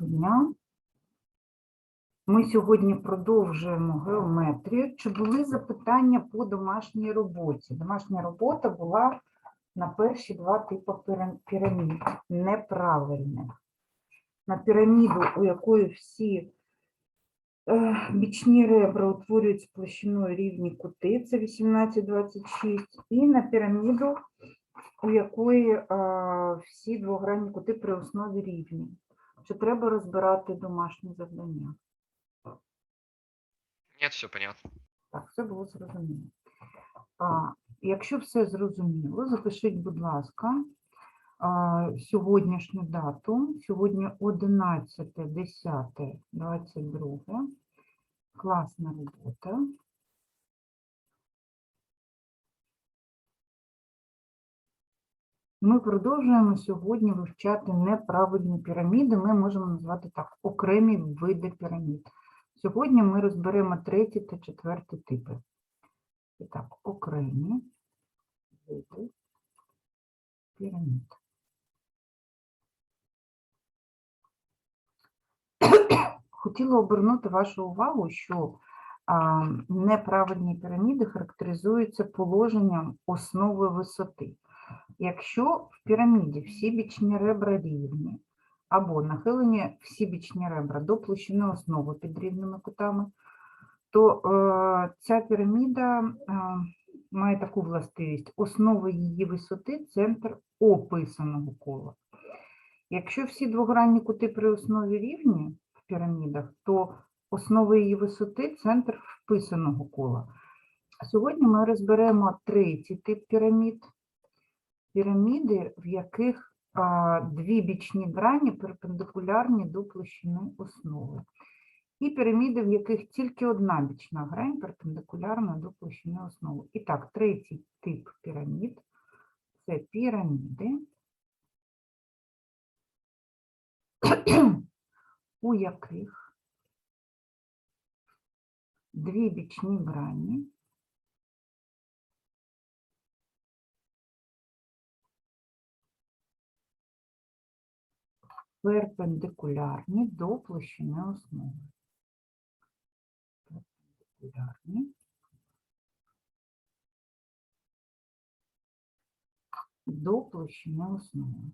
дня. Ми сьогодні продовжуємо геометрію. Чи були запитання по домашній роботі? Домашня робота була на перші два типи пірамід, неправильних. На піраміду, у якої всі е, бічні ребра утворюють з площиною рівні кути, це 18-26, і на піраміду, у якої е, всі двогранні кути при основі рівні. Чи треба розбирати домашні завдання? Нет, все понятно. Так, все було зрозуміло. А, якщо все зрозуміло, запишіть, будь ласка, а, сьогоднішню дату. Сьогодні 11, 10, 22. Класна робота. Ми продовжуємо сьогодні вивчати неправильні піраміди. Ми можемо назвати так окремі види пірамід. Сьогодні ми розберемо третій та четвертий типи. І так, окремі види пірамід. Хотіла обернути вашу увагу, що неправильні піраміди характеризуються положенням основи висоти. Якщо в піраміді всі бічні ребра рівні, або нахилені всі бічні ребра до площини основи під рівними кутами, то е, ця піраміда е, має таку властивість. Основа її висоти центр описаного кола. Якщо всі двогранні кути при основі рівні в пірамідах, то основа її висоти центр вписаного кола. Сьогодні ми розберемо третій тип пірамід. Піраміди, в яких дві бічні грані перпендикулярні до площини основи. І піраміди, в яких тільки одна бічна грань перпендикулярна до площини основи. І так, третій тип пірамід це піраміди, у яких дві бічні грані перпендикулярні до площини основи. Перпендикулярні до площини основи.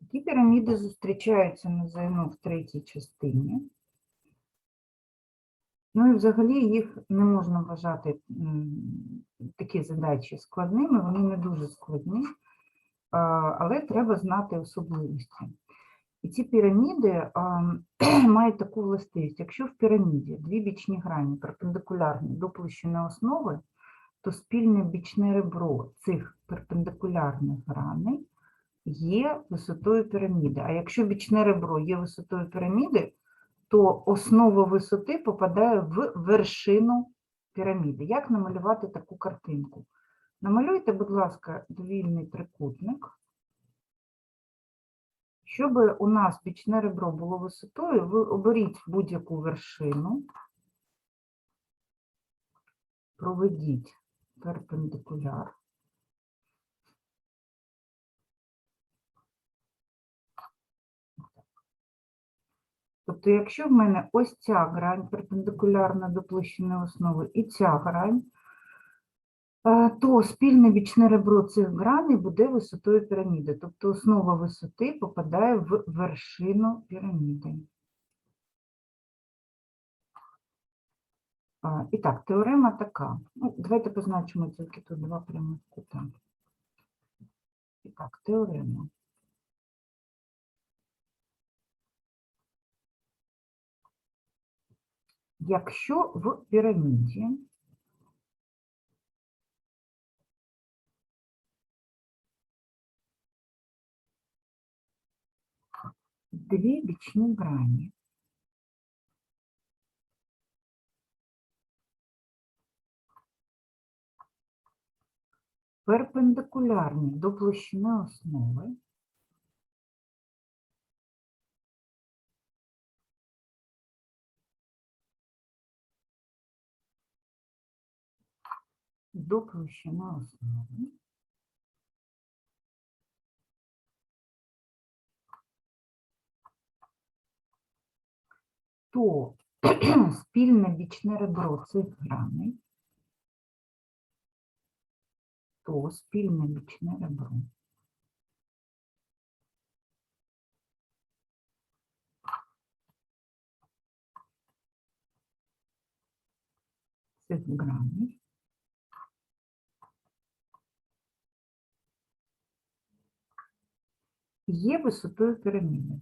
Такі піраміди зустрічаються на ЗНО в третій частині. Ну і взагалі їх не можна вважати такі задачі складними, вони не дуже складні, але треба знати особливості. І ці піраміди мають таку властивість. Якщо в піраміді дві бічні грані перпендикулярні до площини основи, то спільне бічне ребро цих перпендикулярних граней є висотою піраміди. А якщо бічне ребро є висотою піраміди, то основа висоти попадає в вершину піраміди. Як намалювати таку картинку? Намалюйте, будь ласка, довільний трикутник. Щоб у нас бічне ребро було висотою, ви оберіть будь-яку вершину, проведіть перпендикуляр. Тобто, якщо в мене ось ця грань перпендикулярна до площини основи і ця грань, то спільне бічне ребро цих граней буде висотою піраміди. Тобто основа висоти попадає в вершину піраміди. І так, теорема така. Ну, давайте позначимо тільки тут два прямих кута. І так, теорема. Якщо в піраміді дві бічні грані перпендикулярні до площини основи, до площини основи, то спільне бічне ребро цих граней, то спільне бічне ребро. Цих граней є висотою піраміди.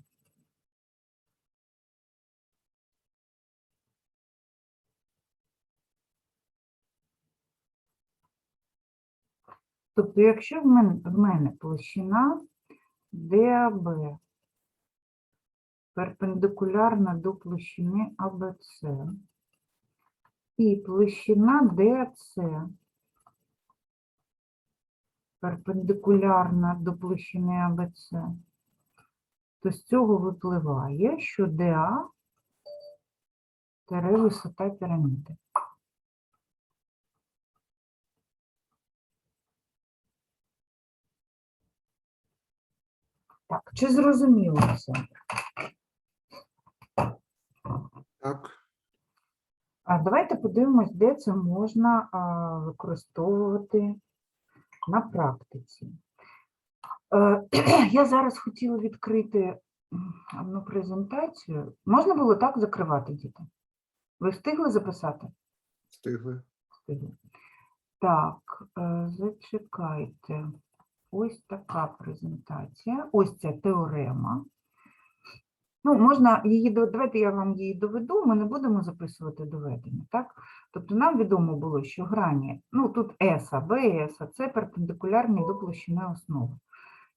Тобто, якщо в мене, в мене площина ДАБ перпендикулярна до площини АБЦ і площина ДЦ перпендикулярна до площини АБЦ, то з цього випливає, що ДА висота піраміди. Так, чи зрозуміло це? Так. А давайте подивимось, де це можна а, використовувати на практиці. Е, Я зараз хотіла відкрити одну презентацію. Можна було так закривати, діти? Ви встигли записати? Встигли. Встигли. Так, е, зачекайте. Ось така презентація. Ось ця теорема. Ну, можна її, давайте я вам її доведу, ми не будемо записувати доведення, так? Тобто нам відомо було, що грані, ну тут і S, це перпендикулярні до площини основи.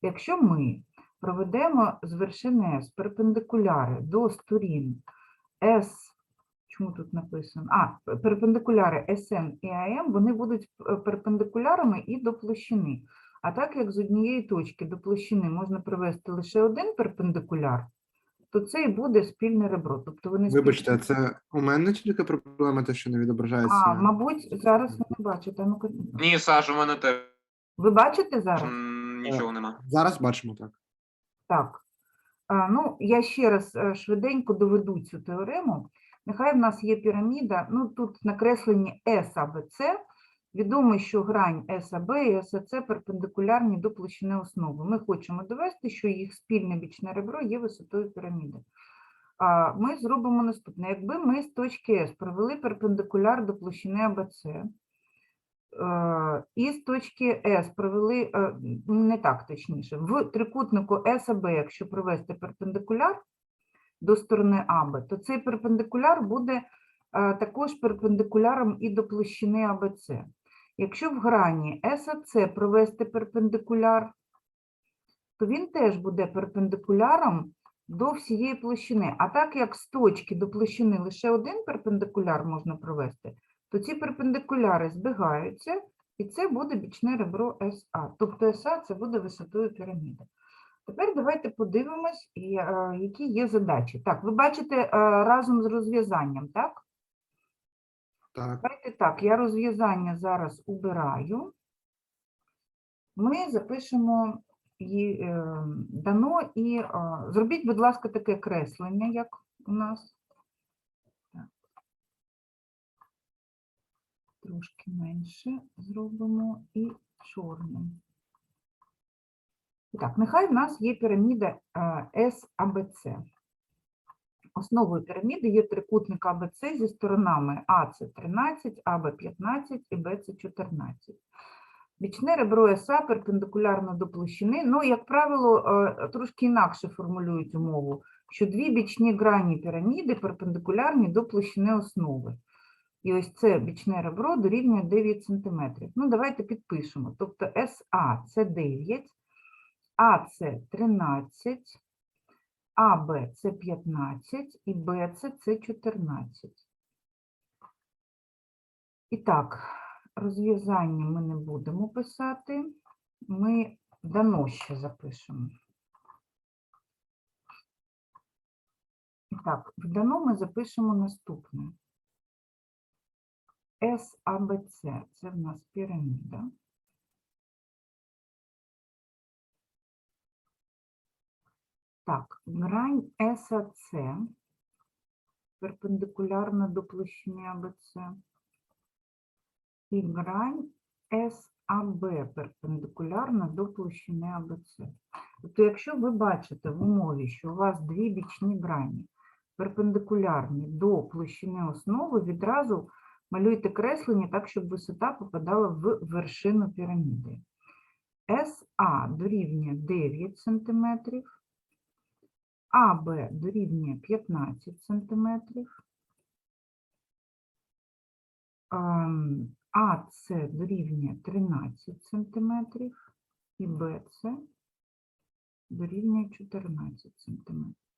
Якщо ми проведемо з вершини S перпендикуляри до сторін S, чому тут написано? А, перпендикуляри SN і AM, вони будуть е, перпендикулярами і до площини. А так як з однієї точки до площини можна привести лише один перпендикуляр, то це і буде спільне ребро. Тобто вони Вибачте, а спільні. це у мене тільки проблема, те, що не відображається. А, мабуть, зараз ви не бачите. Ні, Саш, у мене теж Ви бачите зараз? м, нічого нема. Зараз бачимо так. Так. А, ну, я ще раз е, швиденько доведу цю теорему. Нехай в нас є піраміда, ну тут накреслені САБЦ. Відомо, що грань САБ і САЦ перпендикулярні до площини основи. Ми хочемо довести, що їх спільне бічне ребро є висотою піраміди. Ми зробимо наступне. Якби ми з точки С провели перпендикуляр до площини АБЦ, е, і з точки С провели, е, не так точніше, в трикутнику САБ, якщо провести перпендикуляр до сторони АБ, то цей перпендикуляр буде е, також перпендикуляром і до площини АБЦ. Якщо в грані САЦ провести перпендикуляр, то він теж буде перпендикуляром до всієї площини. А так як з точки до площини лише один перпендикуляр можна провести, то ці перпендикуляри збігаються, і це буде бічне ребро СА. Тобто СА це буде висотою піраміди. Тепер давайте подивимось, е, які є задачі. Так, ви бачите е, разом з розв'язанням, так? Так. Давайте так, я розв'язання зараз убираю. Ми запишемо її е, дано і е, зробіть, будь ласка, таке креслення, як у нас. Трошки менше зробимо і чорним. І Так, нехай в нас є піраміда е, САБЦ. Основою піраміди є трикутник АБЦ зі сторонами А це 13, АБ 15 і Б це 14. Бічне ребро СА перпендикулярно до площини. Ну, як правило, е, трошки інакше формулюють умову, що дві бічні грані піраміди перпендикулярні до площини основи. І ось це бічне ребро дорівнює 9 см. Ну, давайте підпишемо. Тобто СА це 9, АЦ 13, АБ це 15 і БЦ це 14. І так, розв'язання ми не будемо писати, ми дано ще запишемо. І так, в дано ми запишемо наступне. САБЦ – це в нас піраміда. Так, грань САЦ перпендикулярна до площини АБЦ. І грань САБ перпендикулярна до площини АБЦ. Тобто, якщо ви бачите в умові, що у вас дві бічні грані перпендикулярні до площини основи, відразу малюйте креслення так, щоб висота попадала в вершину піраміди. СА дорівнює 9 см, АБ дорівнює 15 см, АС дорівнює 13 см і БЦ дорівнює 14 см.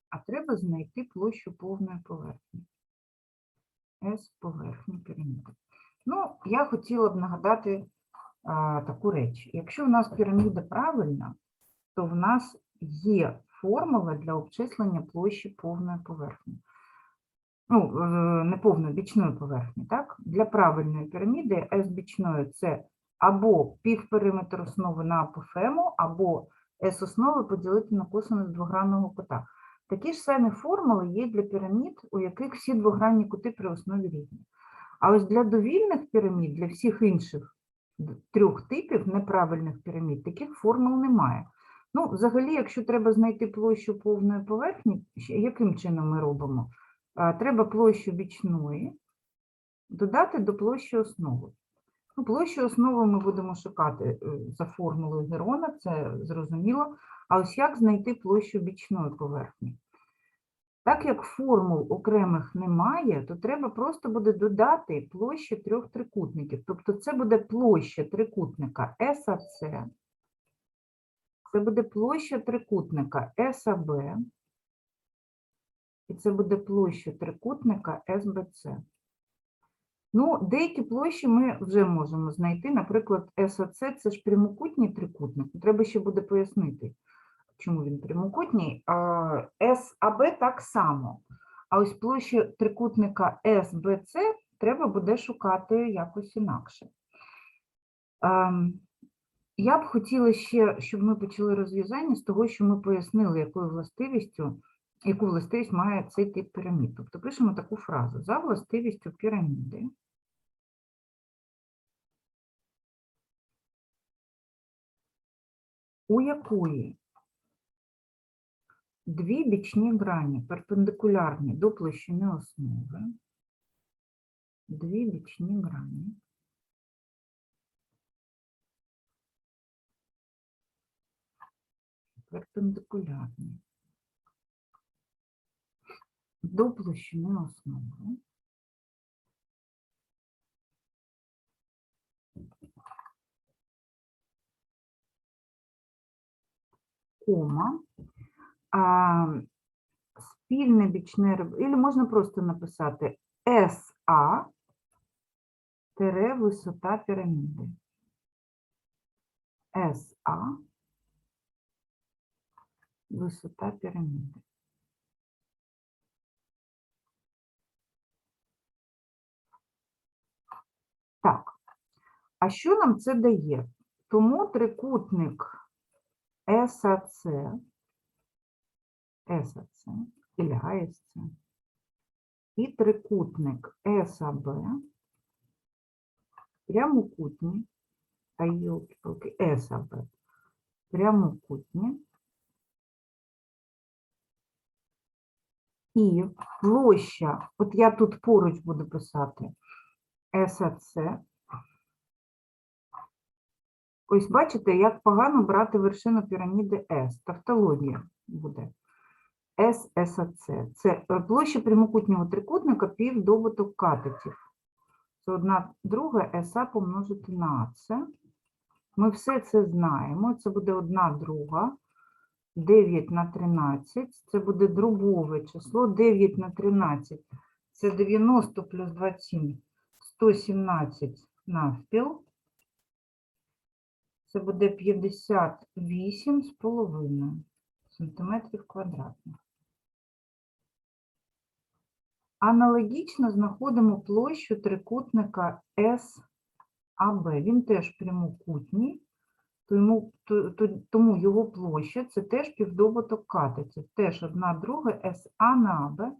А треба знайти площу повної поверхні. С поверхні піраміди. Ну, я хотіла б нагадати а, таку реч. Якщо в нас піраміда правильна, то в нас є формула для обчислення площі повної поверхні. Ну, е, не повної, бічної поверхні, так? Для правильної піраміди S бічної це або півпериметр основи на апофему, або S основи поділити на косинус двогранного кута. Такі ж самі формули є для пірамід, у яких всі двогранні кути при основі рівні. А ось для довільних пірамід, для всіх інших трьох типів неправильних пірамід, таких формул немає. Ну, взагалі, якщо треба знайти площу повної поверхні, яким чином ми робимо? Треба площу бічної додати до площі основи. Ну, площу основи ми будемо шукати е, за формулою Герона, це зрозуміло. А ось як знайти площу бічної поверхні? Так як формул окремих немає, то треба просто буде додати площі трьох трикутників. Тобто це буде площа трикутника САЦ, це буде площа трикутника САБ, і це буде площа трикутника СБЦ. Ну, деякі площі ми вже можемо знайти. Наприклад, САЦ це ж прямокутній трикутник. Треба ще буде пояснити, чому він прямокутній. САБ так само. А ось площу трикутника СБЦ треба буде шукати якось інакше. Я б хотіла ще, щоб ми почали розв'язання з того, що ми пояснили, якою властивістю, яку властивість має цей тип пірамід. Тобто пишемо таку фразу за властивістю піраміди. у якої дві бічні грані перпендикулярні до площини основи, дві бічні грані перпендикулярні до площини основи. кома, а, спільне бічне ребро, можна просто написати СА висота піраміди. СА висота піраміди. Так, а що нам це дає? Тому трикутник САЦ, САЦ, или АСЦ, і трикутник САБ, прямокутні, та йолки САБ, прямокутні, і площа, от я тут поруч буду писати САЦ, Ось бачите, як погано брати вершину піраміди С. Тавтологія буде. ССАЦ. Це е, площа прямокутнього трикутника півдобуток катетів. Це одна друга СА помножити на АЦ. Ми все це знаємо. Це буде одна друга. 9 на 13. Це буде дробове число. 9 на 13. Це 90 плюс 27. 117 навпіл. Це буде 58 з половиною сантиметрів квадратних. Аналогічно знаходимо площу трикутника САБ. Він теж прямокутній, тому, то- то- тому його площа це теж півдобуток катетів. Теж одна друга СА на АБ.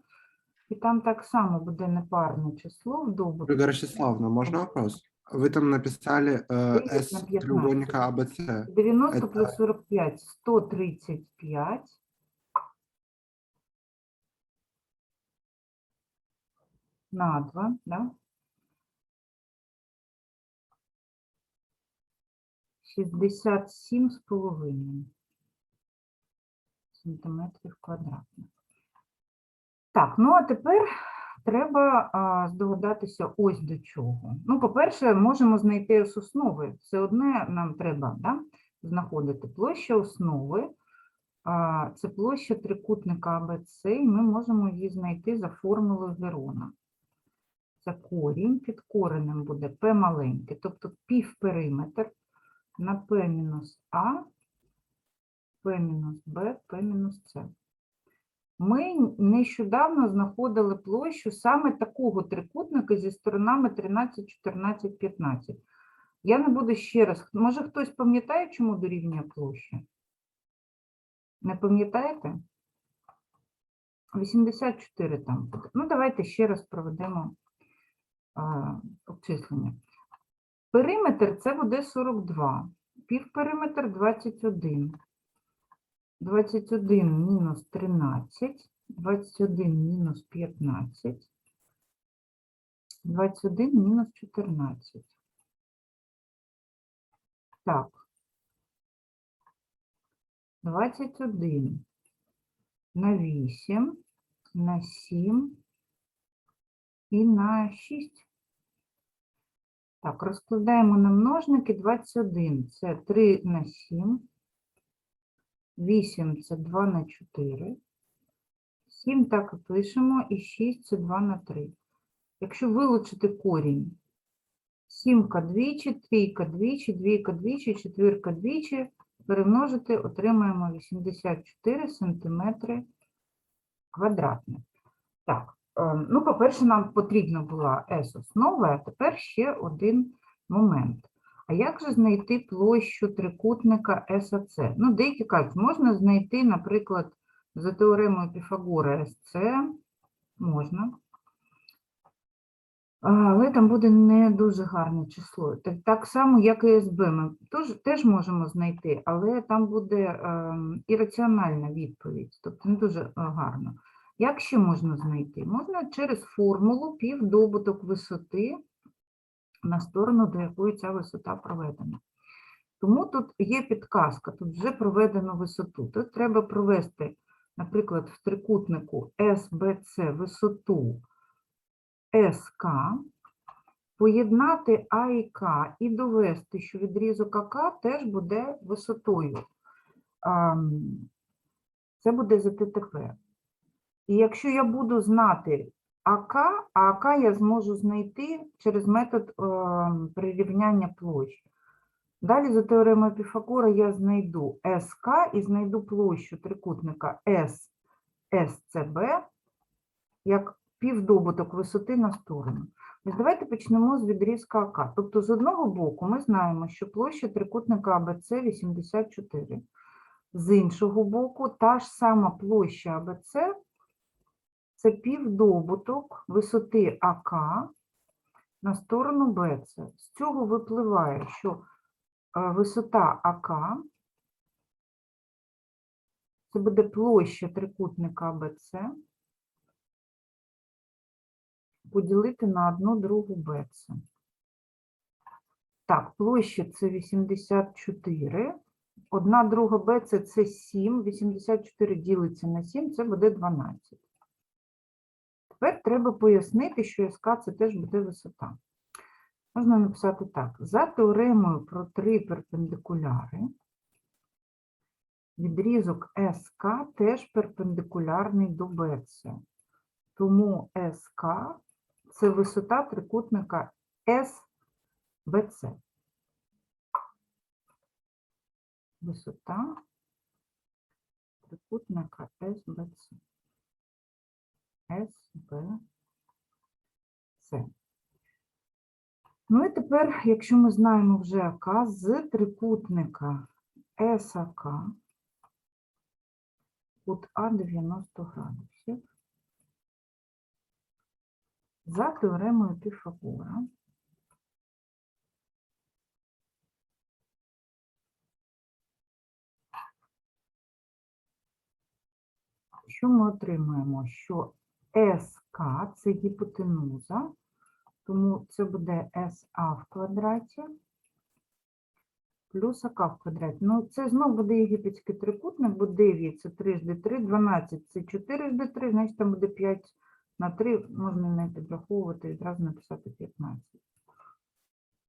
І там так само буде непарне число в добутку. Ольга Ростиславовна, можно вопрос? Вы там написали э, Тридцать на S 15. треугольника АБЦ. 90 Это- плюс 45 135. На 2, да? 67 з половиною сантиметрів квадратних. Так, ну а тепер треба здогадатися ось до чого. Ну, по-перше, можемо знайти ось основи. Все одне нам треба да, знаходити площа основи. Це площа трикутника АБЦ, і ми можемо її знайти за формулою Герона. Це корінь, під коренем буде P маленьке, тобто півпериметр на P мінус А, P мінус Б, P мінус С. Ми нещодавно знаходили площу саме такого трикутника зі сторонами 13, 14, 15. Я не буду ще раз. Може хтось пам'ятає, чому дорівнює площа? Не пам'ятаєте? 84 там буде. Ну, давайте ще раз проведемо а, обчислення. Периметр це буде 42. Півпериметр 21. 21 мінус 13, 21 мінус 15, 21 мінус 14. Так. 21 на 8, на 7 і на 6. Так, розкладаємо на множники 21. Це 3 на 7. 8 це 2 на 4. 7 так і пишемо, і 6 це 2 на 3. Якщо вилучити корінь, сімка двічі, трійка двічі, двійка двічі, четвірка двічі, перемножити, отримаємо 84 сантиметри квадратних. Так, ну, по-перше, нам потрібна була S-основа, а тепер ще один момент. А як же знайти площу трикутника САЦ? Ну, деякі кажуть, можна знайти, наприклад, за теоремою Піфагора СЦ, можна. Але там буде не дуже гарне число. Так, так само, як і СБ, ми теж, теж можемо знайти, але там буде ем, ірраціональна відповідь, тобто не дуже е, гарно. Як ще можна знайти? Можна через формулу півдобуток висоти на сторону, до якої ця висота проведена. Тому тут є підказка, тут вже проведено висоту. Тут треба провести, наприклад, в трикутнику SBC висоту СК, поєднати А і К і довести, що відрізок АК теж буде висотою. Це буде за ТТП. І якщо я буду знати АК, а АК я зможу знайти через метод е, прирівняння площ. Далі за теоремою Піфагора я знайду СК і знайду площу трикутника С, СЦБ як півдобуток висоти на сторону. Ось давайте почнемо з відрізка АК. Тобто з одного боку ми знаємо, що площа трикутника АБЦ 84. З іншого боку, та ж сама площа АБЦ це півдобуток висоти АК на сторону БЦ. З цього випливає, що е, висота АК це буде площа трикутника АБЦ поділити на одну другу БЦ. Так, площа це 84. Одна друга БЦ це 7. 84 ділиться на 7, це буде 12. Тепер треба пояснити, що СК це теж буде висота. Можна написати так. За теоремою про три перпендикуляри відрізок СК теж перпендикулярний до БЦ. Тому СК це висота трикутника СБЦ. Висота трикутника СБЦ. СБЦ. Ну і тепер, якщо ми знаємо вже АК, з трикутника САК кут А 90 градусів. за теоремою Піфагора. Що ми отримуємо? Що СК це гіпотенуза, тому це буде СА в квадраті плюс АК в квадраті. Ну, це знову буде єгипетський трикутник, бо 9 це 3 з 3, 12 це 4 з 3, значить там буде 5 на 3, можна не підраховувати, відразу написати 15.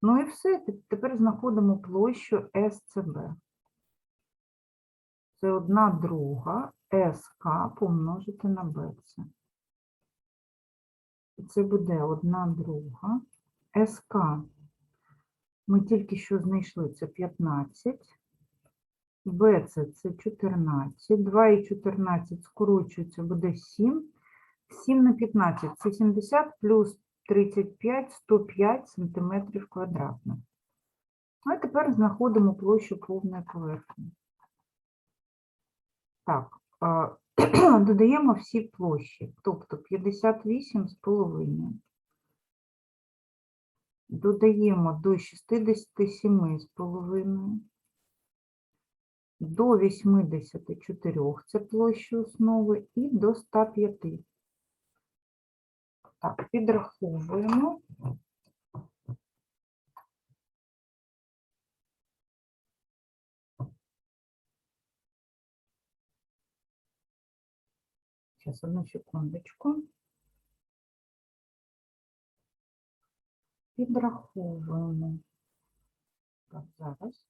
Ну і все, тепер знаходимо площу СЦБ. Це одна друга СК помножити на БЦ. Це буде одна друга СК. Ми тільки що знайшли це 15. БЦ це 14. 2 і 14 скорочується, буде 7. 7 на 15 це 70 плюс 35, 105 сантиметрів квадратних. А тепер знаходимо площу повної поверхні. Так, додаємо всі площі, тобто 58 з половиною. Додаємо до 67 з половиною. До 84 це площа основи і до 105. Так, підраховуємо. Сейчас, одну секундочку. Підраховуємо. Так, зараз.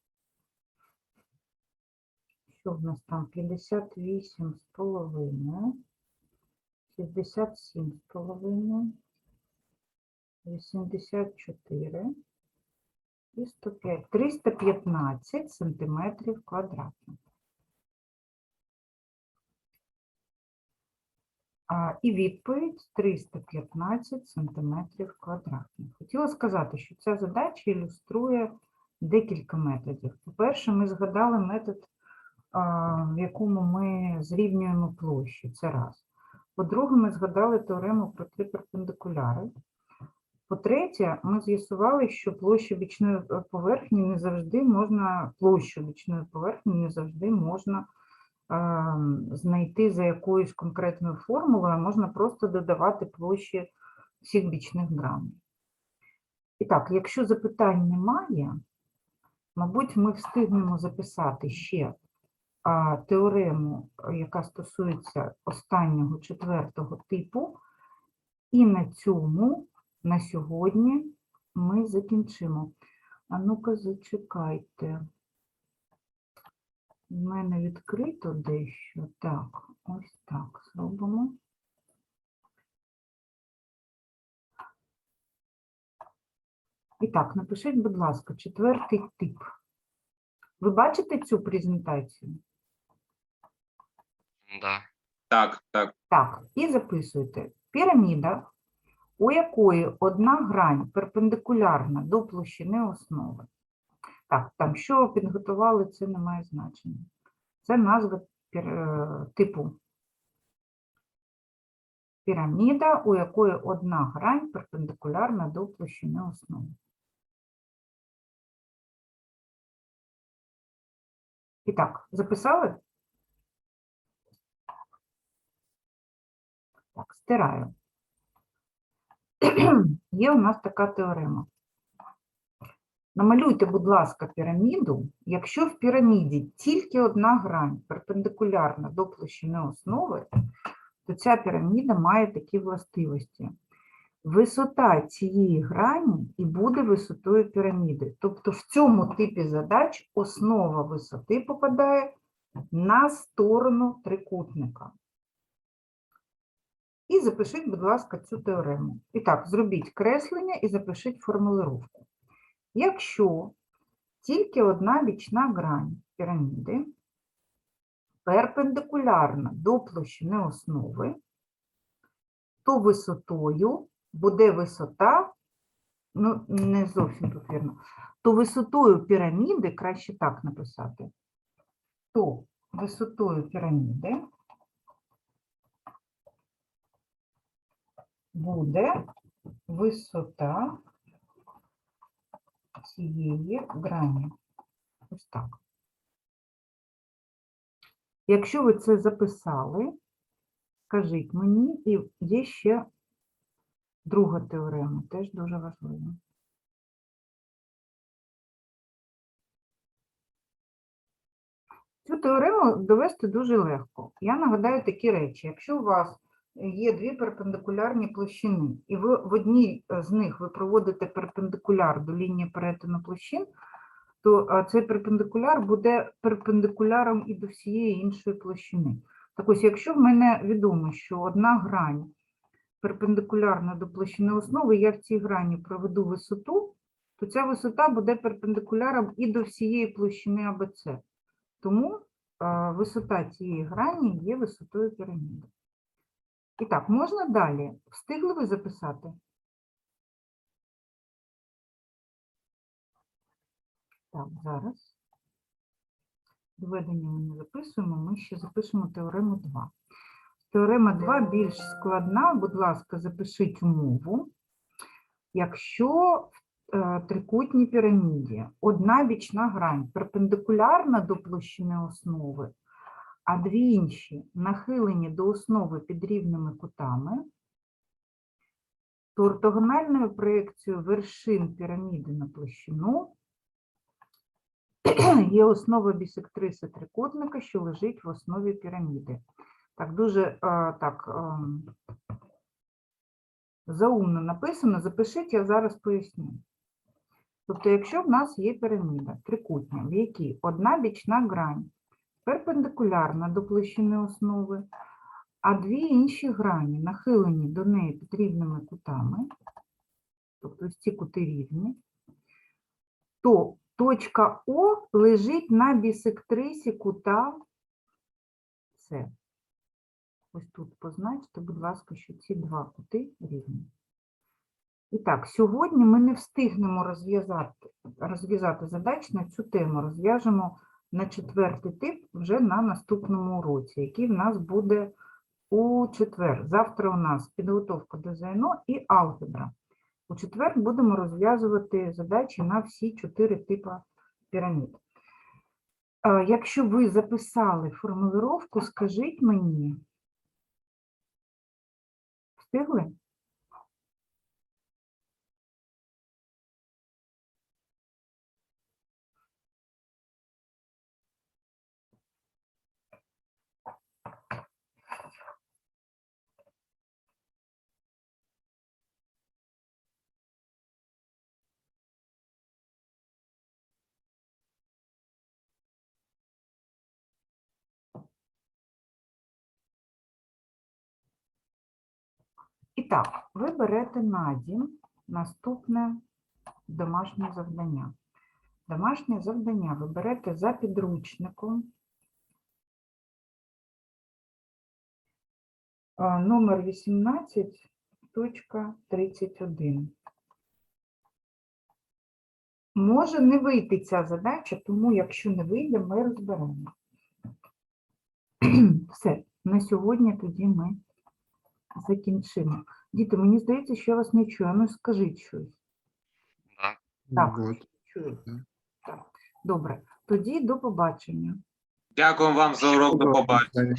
Що в нас там? 58 з половиною. 67 з половиною. 84 і 105. 315 сантиметрів квадратних. І відповідь 315 сантиметрів квадратних. Хотіла сказати, що ця задача ілюструє декілька методів. По-перше, ми згадали метод, в якому ми зрівнюємо площі. Це раз. По-друге, ми згадали теорему про три перпендикуляри. По-третє, ми з'ясували, що площу бічної поверхні не завжди можна, площу бічної поверхні не завжди можна знайти за якоюсь конкретною формулою, можна просто додавати площі всіх бічних граней. І так, якщо запитань немає, мабуть, ми встигнемо записати ще теорему, яка стосується останнього четвертого типу, і на цьому на сьогодні ми закінчимо. А ну-ка, зачекайте. У мене відкрито дещо. Так, ось так зробимо. І так, напишіть, будь ласка, четвертий тип. Ви бачите цю презентацію? Да. Так, так. Так, і записуйте. Піраміда, у якої одна грань перпендикулярна до площини основи. Так, там що підготували, це не має значення. Це назва е, типу піраміда, у якої одна грань перпендикулярна до площини основи. І так, записали? Так, стираю. Є у нас така теорема. Намалюйте, будь ласка, піраміду. Якщо в піраміді тільки одна грань перпендикулярна до площини основи, то ця піраміда має такі властивості. Висота цієї грані і буде висотою піраміди. Тобто в цьому типі задач основа висоти попадає на сторону трикутника. І запишіть, будь ласка, цю теорему. І так, зробіть креслення і запишіть формулировку. Якщо тільки одна бічна грань піраміди перпендикулярна до площини основи, то висотою буде висота, ну, не зовсім тут вірно, то висотою піраміди, краще так написати, то висотою піраміди буде висота цієї грані. Ось так. Якщо ви це записали, скажіть мені, і є ще друга теорема, теж дуже важлива. Цю теорему довести дуже легко. Я нагадаю такі речі. Якщо у вас є дві перпендикулярні площини, і ви в одній е, з них ви проводите перпендикуляр до лінії перетину площин, то е, цей перпендикуляр буде перпендикуляром і до всієї іншої площини. Так ось, якщо в мене відомо, що одна грань перпендикулярна до площини основи, я в цій грані проведу висоту, то ця висота буде перпендикуляром і до всієї площини АБЦ. Тому е, висота цієї грані є висотою піраміди. І так, можна далі. Встигли ви записати? Так, зараз. Доведення ми не записуємо, ми ще запишемо теорему 2. Теорема 2 більш складна, будь ласка, запишіть умову. Якщо в е, трикутній піраміді одна бічна грань перпендикулярна до площини основи, а дві інші нахилені до основи під рівними кутами, то ортогональною проєкцією вершин піраміди на площину є основа бісектриси трикутника, що лежить в основі піраміди. Так, дуже е, так ем, заумно написано. Запишіть, я зараз поясню. Тобто, якщо в нас є піраміда трикутня, в якій одна бічна грань перпендикулярна до площини основи, а дві інші грані нахилені до неї під рівними кутами, тобто ось ці кути рівні, то точка О лежить на бісектрисі кута С. Ось тут позначте, будь ласка, що ці два кути рівні. І так, сьогодні ми не встигнемо розв'язати розв'язати задач на цю тему. Розв'яжемо на четвертий тип вже на наступному уроці, який в нас буде у четвер. Завтра у нас підготовка до ЗНО і алгебра. У четвер будемо розв'язувати задачі на всі чотири типи пірамід. Якщо ви записали формулировку, скажіть мені. Встигли? І так, ви берете на дім наступне домашнє завдання. Домашнє завдання ви берете за підручником номер 18.31. Може не вийти ця задача, тому якщо не вийде, ми розберемо. Все, на сьогодні тоді ми закінчимо. Діти, мені здається, що я вас не чую. Ну скажіть щось. Так. Вот. Чую. Да. Так. Добре. Тоді до побачення. Дякую вам за урок. До побачення.